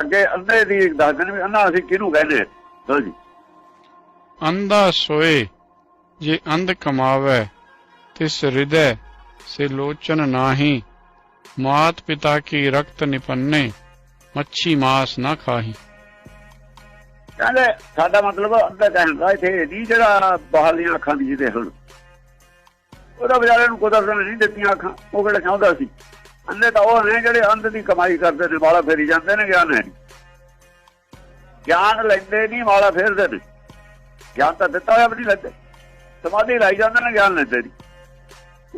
ਅੱਗੇ ਅੰਧੇ ਦੀ ਦੱਸ ਦੇਣ ਵੀ ਅੰਨਾ ਅਸੀਂ ਕਿਹਨੂੰ ਕਹਿੰਦੇ ਹਾਂ? ਹਾਂਜੀ ਅੰਧਾ ਸੋਏ ਜੇ ਅੰਧ ਕਮਾਵੇ ਤਿਸ ਹਿਰਦੈ ਸੇ ਲੋਚਨ ਨਾਹੀ ਮਾਤ ਪਿਤਾ ਕੀ ਰਕਤ ਨਿਪੰਨੇ ਮੱਛੀ ਮਾਸ ਨਾ ਖਾਹੀ। ਕਹਿੰਦੇ ਸਾਡਾ ਮਤਲਬ ਅੰਧਾ ਕਹਿੰਦਾ ਇੱਥੇ ਨਹੀਂ ਜਿਹੜਾ ਬਾਹਰਲੀਆਂ ਅੱਖਾਂ ਦੀ ਜਿਹਦੇ ਹੁਣ। ਉਹਦਾ ਵਿਚਾਰੇ ਨੂੰ ਕੁਦਰਤ ਨੇ ਨਹੀਂ ਦਿੱਤੀਆਂ ਅੱਖਾਂ ਉਹ ਕਿਹੜਾ ਚਾਹੁੰਦਾ ਸੀ? ਅੰਧੇ ਤਾਂ ਉਹ ਨੇ ਜਿਹੜੇ ਅੰਧ ਦੀ ਕਮਾਈ ਕਰਦੇ ਨੇ ਵਾਲਾ ਫੇਰੀ ਜਾਂਦੇ ਨੇ ਗਿਆਨ ਹੈ ਗਿਆਨ ਲੈਂਦੇ ਨਹੀਂ ਵਾਲਾ ਫੇਰਦੇ ਨੇ। ਗਿਆਨ ਤਾਂ ਦਿੱਤਾ ਹੋਇਆ ਵੀ ਲੈਂਦੇ। ਸਮਾਧੀ ਲਾਈ ਜਾਂਦੇ ਨੇ, ਗਿਆਨ ਲੈਂਦੇ ਨਹੀਂ।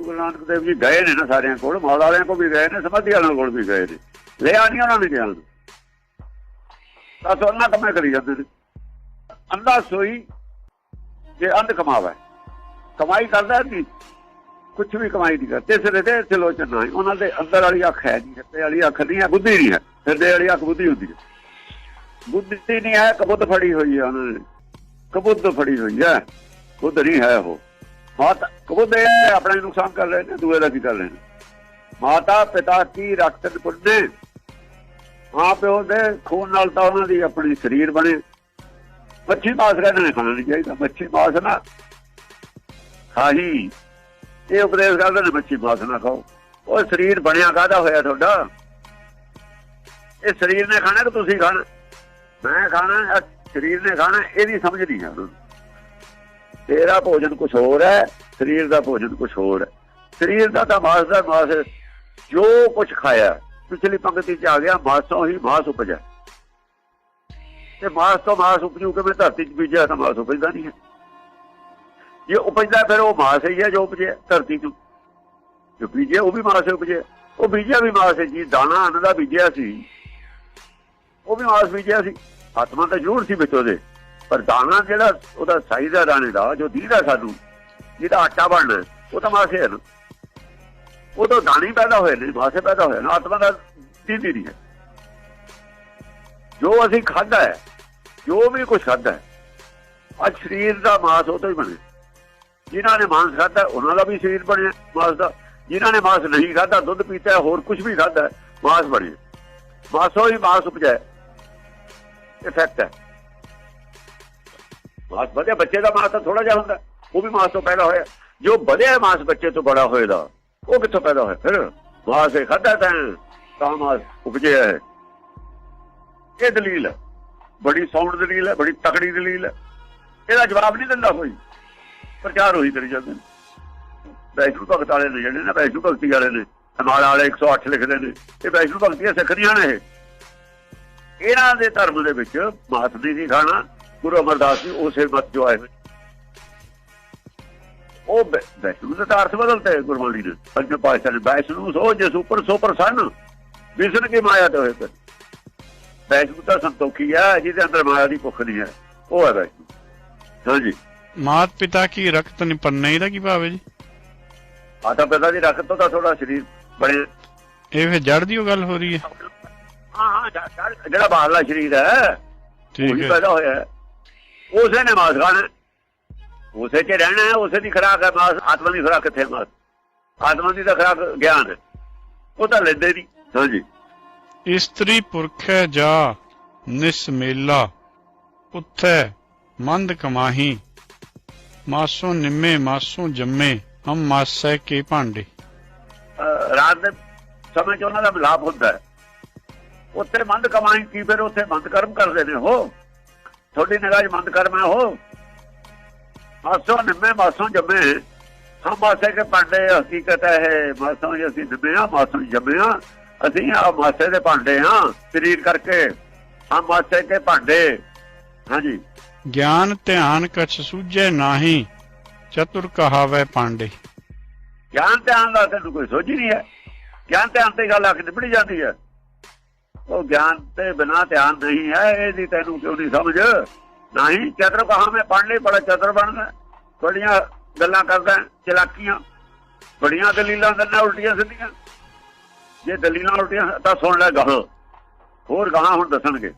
ਗੁਰੂ ਨਾਨਕ ਦੇਵ ਜੀ ਗਏ ਨੇ ਨਾ ਸਾਰਿਆਂ ਕੋਲ, ਮਾਲ ਵਾਲਿਆਂ ਕੋਲ ਵੀ ਗਏ ਨੇ, ਸਮਾਧੀ ਵਾਲਿਆਂ ਕੋਲ ਵੀ ਗਏ ਨੇ। ਲਿਆ ਨਹੀਂ ਉਹਨਾਂ ਨੇ ਗਿਆਨ। ਤਾਂ ਸੋਨਾ ਕਮੇ ਕਰੀ ਜਾਂਦੇ ਨੇ। ਅੰਧਾ ਸੋਈ, ਜੇ ਅੰਧ ਕਮਾਵੇ। ਕਮਾਈ ਕਰਦਾ ਨਹੀਂ। ਕੁਝ ਵੀ ਕਮਾਈ ਨਹੀਂ ਕਰਦਾ ਤੇ ਸਿਰੇ ਤੇ ਲੋਚਨ ਨਹੀਂ ਉਹਨਾਂ ਦੇ ਅੰਦਰ ਵਾਲੀ ਅੱਖ ਹੈ ਨਹੀਂ ਹਿਰਦੇ ਵਾਲੀ ਅੱਖ ਨਹੀਂ ਹੈ, ਬੁੱਧੀ ਨਹੀਂ ਹੈ। ਹਿਰਦੇ ਵਾਲੀ ਅੱਖ ਬੁੱਧੀ ਹੁੰਦੀ ਹੈ। ਬੁੱਧੀ ਨਹੀਂ ਹੈ ਕਬੁੱਧ ਫੜੀ ਹੋਈ ਹੈ ਉਹਨਾਂ ਨੇ। ਕਬੁੱਧ ਫੜੀ ਹੋਈ ਹੈ। ਬੁੱਧ ਨਹੀਂ ਹੈ ਉਹ। ਮਾਤਾ ਕਬੁੱਧ ਇਹ ਆਪਣਾ ਨੁਕਸਾਨ ਕਰ ਰਹੇ ਨੇ ਦੂਏ ਦਾ ਕੀ ਕਰ ਰਹੇ ਨੇ ਮਾਤਾ, ਪਿਤਾ ਕੀ ਰਕਤ ਪੁੱਡੇ ਮਾਂ ਪਿਓ ਦੇ ਖੂਨ ਨਾਲ ਤਾਂ ਉਹਨਾਂ ਦੀ ਆਪਣੀ ਸਰੀਰ ਬਣੇ। ਮੱਛੀ ਮਾਸ ਕਹਿੰਦੇ ਨੇ, ਖਾਣਾ ਨਹੀਂ ਚਾਹੀਦਾ। ਮੱਛੀ ਮਾਸ ਨਾ ਖਾਹੀ। ਇਹ ਉਪਦੇਸ਼ ਕਰਦਾ ਨੇ ਮੱਛੀ ਮਾਸ ਨਾ ਖਾਓ। ਉਹ ਸਰੀਰ ਬਣਿਆ ਕਾਹਦਾ ਹੋਇਆ ਤੁਹਾਡਾ? ਇਹ ਸਰੀਰ ਨੇ ਖਾਣਾ ਕਿ ਤੁਸੀਂ ਖਾਣਾ? ਮੈਂ ਖਾਣਾ ਸਰੀਰ ਨੇ ਖਾਣਾ ਇਹਦੀ ਸਮਝ ਨਹੀਂ ਆ ਤੇਰਾ ਭੋਜਨ ਕੁਝ ਹੋਰ ਹੈ, ਸਰੀਰ ਦਾ ਭੋਜਨ ਕੁਝ ਹੋਰ ਹੈ। ਸਰੀਰ ਦਾ ਤਾਂ ਮਾਸ ਦਾ ਮਾਸ ਜੋ ਕੁਝ ਖਾਇਆ, ਪਿਛਲੀ ਪੰਕਤੀ ਚ ਆ ਗਿਆ, ਮਾਸੋਂ ਹੀ ਮਾਸ ਉਪਜਿਆ। ਤੇ ਮਾਸ ਤੋਂ ਮਾਸ ਉਪਜੂ ਕਿਵੇਂ? ਧਰਤੀ ਚ ਬੀਜਿਆ ਤਾਂ ਮਾਸ ਉਪਜਦਾ ਨਹੀਂ ਹੈ। ਜੇ ਉਪਜਦਾ ਫਿਰ ਉਹ ਮਾਸ ਹੀ ਹੈ ਜੋ ਉਪਜਿਆ ਧਰਤੀ ਚ ਜੋ ਬੀਜਿਆ ਉਹ ਵੀ ਮਾਸ ਉਪਜਿਆ ਉਹ ਬੀਜਿਆ ਵੀ ਮਾਸ ਹੈ ਜੀ, ਦਾਣਾ ਅੰਨ ਦਾ ਬੀਜਿਆ ਸੀ। ਉਹ ਵੀ ਮਾਸ ਬੀਜਿਆ ਸੀ। ਆਤਮਾ ਤਾਂ ਜ਼ਰੂਰ ਸੀ ਵਿੱਚ ਉਹਦੇ। ਪਰ ਦਾਣਾ ਜਿਹੜਾ, ਉਹਦਾ ਸਾਈਜ਼ ਹੈ ਦਾਣੇ ਦਾ, ਜੋ ਦੀਦਾ ਸਾਨੂੰ ਜਿਹਦਾ ਆਟਾ ਬਣਨਾ, ਉਹ ਤਾਂ ਮਾਸ ਹੈ ਨਾ। ਉਹ ਤਾਂ ਦਾਣੇ ਪੈਦਾ ਹੋਏ ਨੇ, ਮਾਸੇ ਪੈਦਾ ਹੋਏ ਨਾ, ਆਤਮਾ ਦਾ ਦੀਦੀ ਨਹੀਂ ਹੈ। ਜੋ ਅਸੀਂ ਖਾਦਾ ਹੈ, ਜੋ ਵੀ ਕੁਝ ਖਾਦਾ ਹੈ, ਅੱਜ ਸਰੀਰ ਦਾ ਮਾਸ ਉਹ ਤੋਂ ਹੀ ਬਣਿਆ। ਜਿਨ੍ਹਾਂ ਨੇ ਮਾਂਸ ਖਾਦਾ ਉਹਨਾਂ ਦਾ ਵੀ ਸਰੀਰ ਬਣਿਆ ਮਾਸ ਦਾ। ਜਿਨ੍ਹਾਂ ਨੇ ਮਾਸ ਨਹੀਂ ਖਾਦਾ ਦੁੱਧ ਪੀਤਾ ਹੋਰ ਕੁਝ ਵੀ ਖਾਦਾ ਮਾਸ ਬਣਿਆ ਮਾਸੋਂ ਹੀ ਮਾਸ ਉਪਜਿਆ ਇਫੈਕਟ ਹੈ। ਮਾਸ ਵਧਿਆ, ਬੱਚੇ ਦਾ ਮਾਸ ਤਾਂ ਥੋੜਾ ਜਿਹਾ ਹੁੰਦਾ। ਉਹ ਵੀ ਮਾਸ ਤੋਂ ਪੈਦਾ ਹੋਇਆ। ਜੋ ਵਧਿਆ ਮਾਸ ਬੱਚੇ ਤੋਂ ਬੜਾ ਹੋਏਦਾ ਉਹ ਕਿੱਥੋਂ ਪੈਦਾ ਹੋਇਆ? ਫਿਰ ਮਾਸ ਇਹ ਖਾਦਾ ਤਾਂ ਤਾਂ ਮਾਸ ਉਪਜਿਆ ਹੈ। ਇਹ ਦਲੀਲ ਹੈ। ਬੜੀ ਸਾਊਂਡ ਦਲੀਲ ਹੈ, ਬੜੀ ਤਕੜੀ ਦਲੀਲ ਹੈ। ਇਹਦਾ ਜਵਾਬ ਨਹੀਂ ਦਿੰਦਾ ਕੋਈ। ਪ੍ਰਚਾਰ ਹੋਈ ਕਰੀ ਜਾਂਦੇ ਨੇ। ਵੈਸ਼ਨੂ ਭਗਤ ਵਾਲੇ ਨੇ ਜਿਹੜੇ ਨਾ, ਵੈਸ਼ਨੂ ਭਗਤੀ ਵਾਲੇ ਨੇ ਹਮਾਰਾ ਵਾਲੇ 108 ਲਿਖਦੇ ਨੇ, ਇਹ ਵੈਸ਼ਨੂ ਭਗਤੀਆਂ ਸਿੱਖਦੀਆਂ ਨੇ ਇਹਨਾਂ ਦੇ ਧਰਮ ਦੇ ਵਿੱਚ ਮਾਸ ਦੀ ਨਹੀਂ ਖਾਣਾ, ਗੁਰੂ ਅਮਰਦਾਸ ਜੀ ਉਸੇ ਮਤ ਜੋ ਆਏ ਹੋਏ। ਉਹ ਵੈ- ਵੈਸ਼ਨੂ ਦਾ ਤਾਂ ਅਰਥ ਬਦਲਤੇ ਗੁਰਬਾਣੀ ਨੇ ਪੰਜ ਪਾਸ਼ਾ ਨੇ ਵੈਸ਼ਨੂ ਸੋ ਜੇ ਸੁਪਰ ਸੋ ਪ੍ਰਸੰਨ ਵਿਸ਼ਨ ਕੀ ਮਾਇਆ ਤੇ ਹੋਏ ਤੇ ਵੈਸ਼ਨੂ ਤਾਂ ਸੰਤੋਖੀ ਹੈ, ਜਿਹਦੇ ਅੰਦਰ ਮਾਇਆ ਦੀ ਭੁੱਖ ਨਹੀਂ ਹੈ। ਉਹ ਹੈ ਵੈਸ਼ਨੂ। ਹਾਂਜੀ। ਮਾਤ ਪਿਤਾ ਕੀ ਰਕਤ ਨਿਪੰਨੇ ਦਾ ਕੀ ਭਾਵ ਹੈ ਜੀ? ਆਤਾ ਪਿਤਾ ਦੀ ਰੱਖ ਤੋਂ ਤਾਂ ਥੋੜਾ ਸਰੀਰ ਬੜੇ ਇਹ ਫਿਰ ਜੜ ਦੀ ਉਹ ਗੱਲ ਹੋ ਰਹੀ ਹੈ। ਹਾਂ ਹਾਂ ਜੜ- ਜੜ- ਜਿਹੜਾ ਬਾਹਰਲਾ ਸਰੀਰ ਹੈ ਠੀਕ ਉਹੀ ਹੈ। ਪੈਦਾ ਹੋਇਆ ਹੈ। ਉਸੇ ਨੇ ਮਾਸ ਖਾਣਾ। ਹੈ। ਉਸੇ 'ਚ ਰਹਿਣਾ ਹੈ ਉਸੇ ਦੀ ਖੁਰਾਕ ਹੈ ਮਾਸ ਆਤਮਾ ਦੀ ਖੁਰਾਕ ਕਿੱਥੇ ਹੈ ਮਾਸ? ਆਤਮਾ ਦੀ ਤਾਂ ਖੁਰਾਕ ਗਿਆਨ ਹੈ। ਉਹ ਤਾਂ ਲੈਂਦੇ ਨਹੀਂ। ਹਾਂਜੀ। ਇਸਤਰੀ ਪੁਰਖੈ ਜਾ ਨਿਸਮੇਲਾ ਉੱਥੈ ਮੰਦ ਕਮਾਹੀ। ਮਾਸੋਂ ਨਿੰਮੇ ਮਾਸੋਂ ਜੰਮੇ ਹਮ ਮਾਸੈ ਕੇ ਭਾਂਡੇ। ਰਾਤ ਦੇ ਸਮੇਂ 'ਚ ਉਹਨਾਂ ਦਾ ਮਿਲਾਪ ਹੁੰਦਾ ਹੈ। ਉੱਥੇ ਮੰਦ ਕਮਾਈ ਕੀ ਫਿਰ ਉੱਥੇ ਮੰਦ ਕਰਮ ਕਰਦੇ ਨੇ ਉਹ ਤੁਹਾਡੀ ਨਿਗਾਹ 'ਚ ਮੰਦ ਕਰਮ ਹੈ ਉਹ ਮਾਸੋਂ ਨਿੰਮੇ ਮਾਸੋਂ ਜੰਮੇ। ਹਮ ਮਾਸੇ ਕੇ ਭਾਂਡੇ ਹਕੀਕਤ ਹੈ ਇਹ, ਮਾਸੋਂ ਹੀ ਅਸੀਂ ਨਿੰਮੇ ਆ ਮਾਸੋਂ ਹੀ ਜੰਮੇ ਆ ਅਸੀਂ ਆ ਮਾਸੇ ਦੇ ਭਾਂਡੇ ਹਾਂ ਸਰੀਰ ਕਰਕੇ। ਹਮ ਮਾਸੇ ਕੇ ਭਾਂਡੇ। ਹਾਂਜੀ। ਗਿਆਨ ਧਿਆਨ ਕਛ ਸੂਝੈ ਨਾਹੀ, ਚਤੁਰ ਕਹਾਵੈ ਪਾਂਡੇ। ਗਿਆਨ ਧਿਆਨ ਦਾ ਤੈਨੂੰ ਕੋਈ ਸੋਝ ਹੀ ਨਹੀਂ ਹੈ। ਗਿਆਨ ਧਿਆਨ ਤੇ ਗੱਲ ਆ ਕੇ ਨਿਬੜੀ ਜਾਂਦੀ ਹੈ। ਉਹ ਗਿਆਨ ਤੇ ਬਿਨਾ ਧਿਆਨ ਨਹੀਂ ਹੈ, ਇਹਦੀ ਤੈਨੂੰ ਕਿਉਂ ਨਹੀਂ ਸਮਝ? ਨਹੀਂ, ਚਤੁਰ ਕਹਾ ਮੈਂ ਪੜ੍ਹ ਲਈ ਬੜਾ ਚਤੁਰ ਬਣਦਾ। ਬੜੀਆਂ ਗੱਲਾਂ ਕਰਦਾ, ਚਲਾਕੀਆਂ। ਬੜੀਆਂ ਦਲੀਲਾਂ ਦਿੰਦਾ ਉਲਟੀਆਂ ਸਿੱਧੀਆਂ। ਜੇ ਦਲੀਲਾਂ ਉਲਟੀਆਂ, ਤਾਂ ਸੁਣ ਲੈ ਗਾਹਾਂ। ਹੋਰ ਗਾਹਾਂ ਹੁਣ ਦੱਸਣਗੇ।